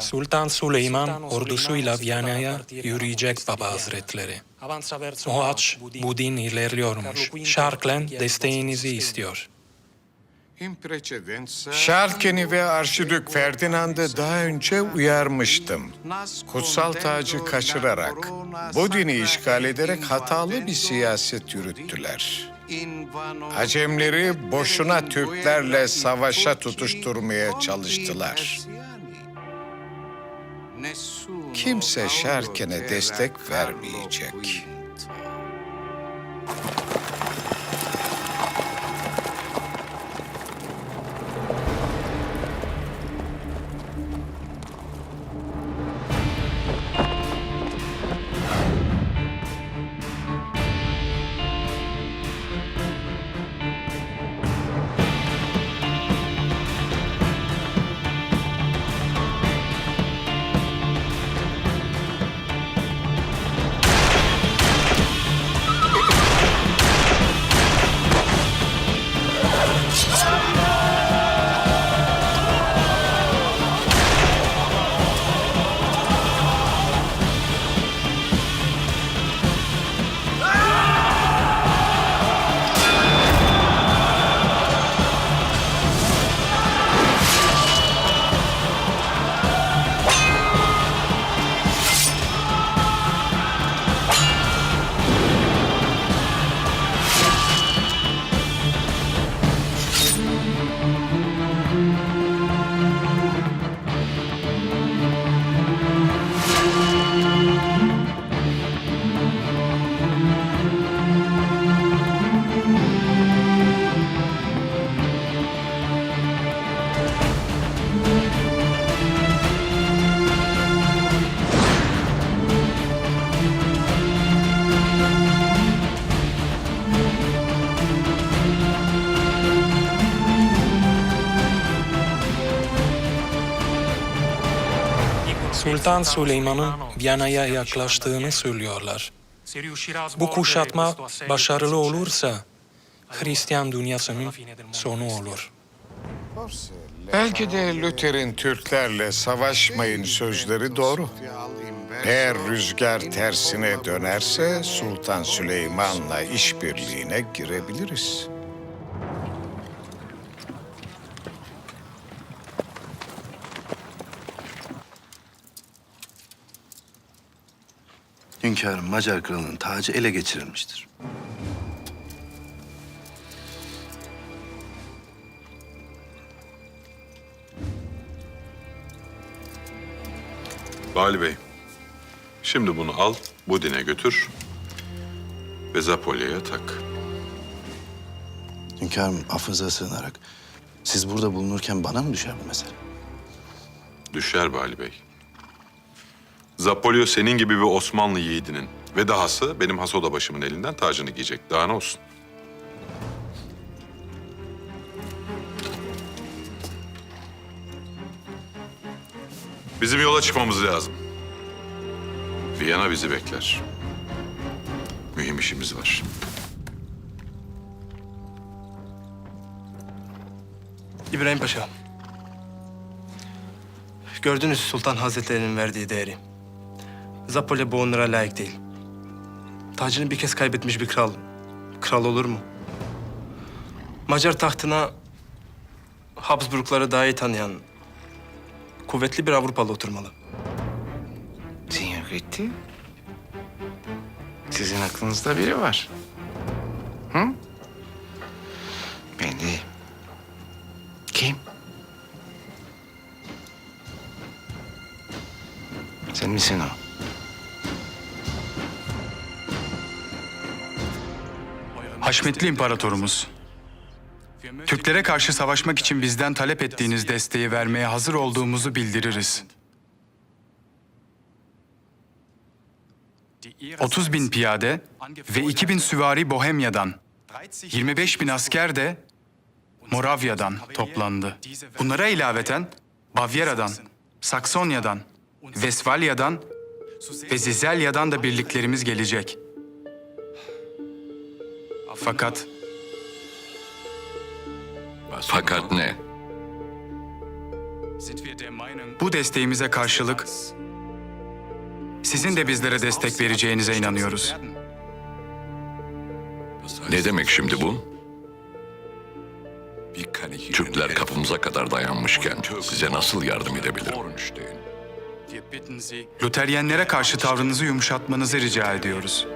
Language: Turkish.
Sultan Süleyman ordusuyla Viyana'ya yürüyecek Baba Hazretleri. Mohaç Budin ilerliyormuş. Şarklen desteğinizi istiyor. Şarken'i ve Arşidük Ferdinand'ı daha önce uyarmıştım. Kutsal tacı kaçırarak, bu dini işgal ederek hatalı bir siyaset yürüttüler. Acemleri boşuna Türklerle savaşa tutuşturmaya çalıştılar. Kimse Şarken'e destek vermeyecek. Sultan Süleyman'ın Viyana'ya yaklaştığını söylüyorlar. Bu kuşatma başarılı olursa Hristiyan dünyasının sonu olur. Belki de Luther'in Türklerle savaşmayın sözleri doğru. Eğer rüzgar tersine dönerse Sultan Süleyman'la işbirliğine girebiliriz. Hünkârım Macar kralının tacı ele geçirilmiştir. Vali Bey, şimdi bunu al, Budin'e götür ve Zapolya'ya tak. Hünkârım affınıza sığınarak siz burada bulunurken bana mı düşer bu mesele? Düşer Vali Bey. Zapolyo senin gibi bir Osmanlı yiğidinin ve dahası benim hasoda başımın elinden tacını giyecek. Daha ne olsun? Bizim yola çıkmamız lazım. Viyana bizi bekler. Mühim işimiz var. İbrahim Paşa. Gördünüz Sultan Hazretlerinin verdiği değeri. Zapolya bu onlara layık değil. Tacını bir kez kaybetmiş bir kral. Kral olur mu? Macar tahtına Habsburgları daha iyi tanıyan kuvvetli bir Avrupalı oturmalı. Signor Gitti. Sizin aklınızda biri var. Hı? Belli. Kim? Sen misin o? Haşmetli İmparatorumuz, Türklere karşı savaşmak için bizden talep ettiğiniz desteği vermeye hazır olduğumuzu bildiririz. 30 bin piyade ve 2 bin süvari Bohemya'dan, 25 bin asker de Moravya'dan toplandı. Bunlara ilaveten Bavyera'dan, Saksonya'dan, Vesfalya'dan ve Zizelya'dan da birliklerimiz gelecek. Fakat Fakat ne? Bu desteğimize karşılık sizin de bizlere destek vereceğinize inanıyoruz. Ne demek şimdi bu? Türkler kapımıza kadar dayanmışken size nasıl yardım edebilirim? Luteryenlere karşı tavrınızı yumuşatmanızı rica ediyoruz.